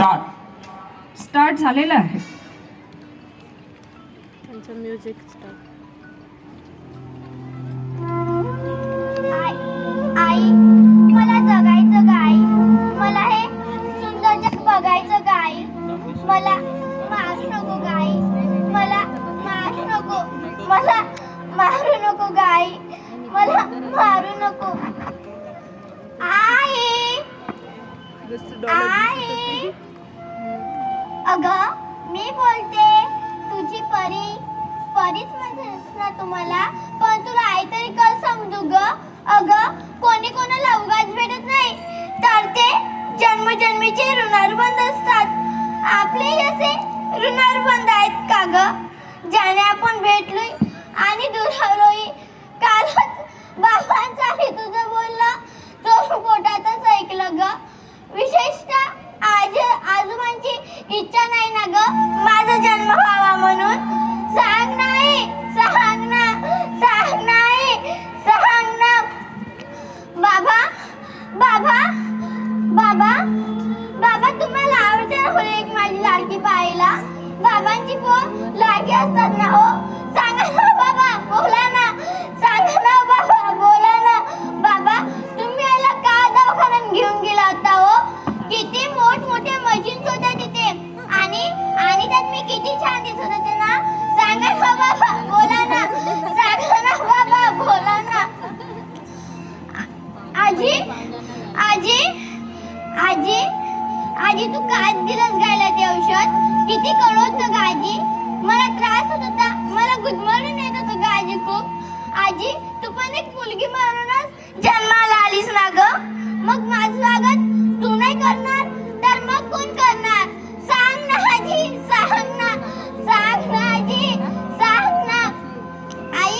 Start. Start झालेला आहे. त्यांचं म्युझिक स्टार्ट. आई आई मला जगायचं गाय मला हे सुंदर जग बघायचं गाय मला मारू नको गाय मला मारू नको. मला मारू नको गाय मला मारू नको. आई! आई! अग मी बोलते तुझी परी परीच म्हणतेस ना तुम्हाला? पण तुला आई तरी कल समजू ग? अगं कोणी कोणाला उगाच भेटत नाही. तर ते जन्मजन्मीचे ऋणानुबंध असतात. आपले असे ऋणानुबंध आहेत का ग? ज्याने आपण भेटलोय आणि दुरावलोय कालच बाबांचा आणि तुझं बोलणं तो पोटातच ऐकलं ग विशेषतः आज आजोबांची इच्छा नाही ना ग. माझा जन्म व्हावा म्हणून. सांग नाही सांग ना सांग नाही सांग ना. बाबा बाबा बाबा बाबा तुम्हाला आवडते ना एक माझी लाडकी पाहायला बाबांची पोर लाडकी असतात ना हो. सांगा ना बाबा बोला ना. सांगा ना आजी तू काय दिलंस गायला ते औषध? किती कळत होतं का आजी मला त्रास होत होता. मला गुदमरून येत होतं आजी खूप. आजी तू पण एक मुलगी म्हणूनच जन्माला आलीस ना ग? मग माझं स्वागत तू नाही करणार? तर मग कोण करणार? सांग ना आजी सांग ना. सांग ना आजी सांग ना. आई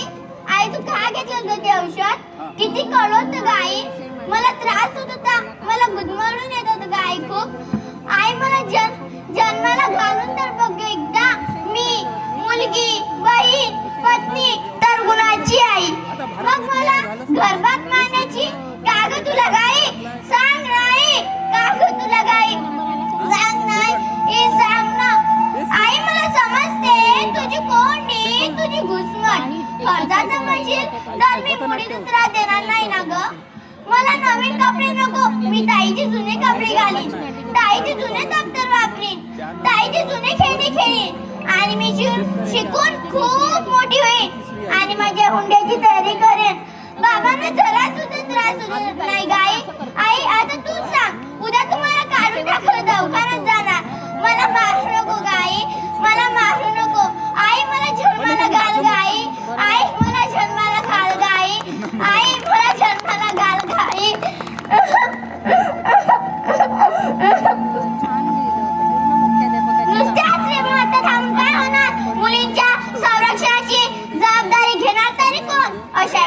आई तू का घेतलं होतं ते औषध? किती कळत होतं ग आई? मला त्रास होत होता. मला गुदमरून येत होतं ग आई खूप. आई मला जन जन्माला घालून तर बघ एकदा. मी मुलगी बहीण पत्नी तर गुणाची आई. मग मला गर्भात मारण्याची काग तुला गाई. सांग नाही काग तुला गाई. सांग नाही हे सांग ना. आई मला समजते तुझी कोंडी तुझी घुसमट. कर्जाचा म्हणशील तर मी पुढे त्रास देणार नाही ना ग. मला नवीन कपडे नको. मी ताईचे जुने कपडे घालीन. ताईचे जुने दप्तर वापरीन. ताईचे जुने खेळणे खेळीन. आणि मी शिकून शिकून खूप मोठी होईन. आणि माझ्या हुंड्याची तयारी करेन. बाबांना जरा सुद्धा त्रास होत नाही. गाई आई आता तू सांग. उद्या तुम्हाला काढून टाकलं दवाखान्यात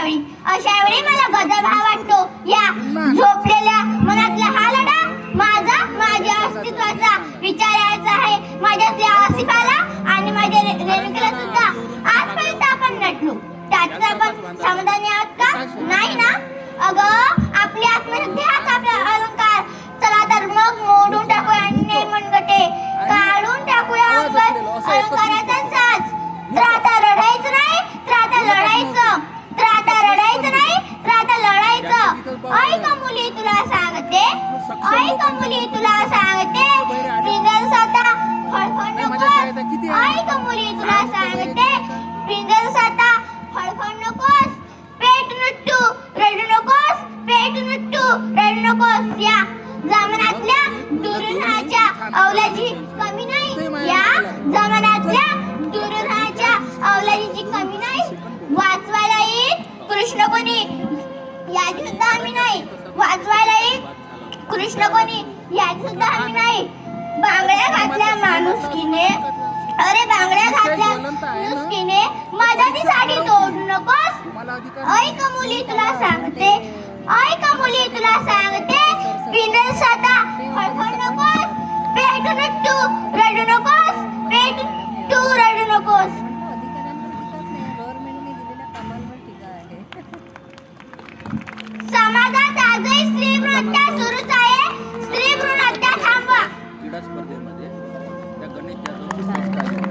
अशा अशा वेळी मला गदभाव वाटतो. या झोपलेल्या मनातला हा लढा माझा माझ्या अस्तित्वाचा विचार यायचा आहे. माझ्यातल्या आसिफाला आणि माझ्या रेणुकेला सुद्धा. आजपर्यंत आपण नटलो. त्यातच आपण समाधानी आहोत का? नाही ना? अगं आपली आत्महत्याच सांगते ऐक मुली तुला सांगते? पिंगल साता फळफळ नकोस ऐक मुली तुला सांगते? पिंगल साता फळफळ नकोस पेट नुट्टू रडू नकोस पेट नुट्टू रडू नकोस या. जमान्यातल्या दुर्नाच्या अवलाची कमी नाही. या. जमान्यातल्या दुर्नाच्या अवलाजीची कमी नाही. वाचवायला येईल. कृष्ण कोणी? याची सुद्धा आम्ही नाही. वाचवायला येईल. कृष्ण कोणी? याची सुद्धा आम्ही नाही. बांगड्या घातल्या माणुसकीने. अरे बांगड्या घातल्या माणुसकीने. मदतीसाठी तोडू नकोस. ऐक मुली तुला सांगते. गणेश जाधव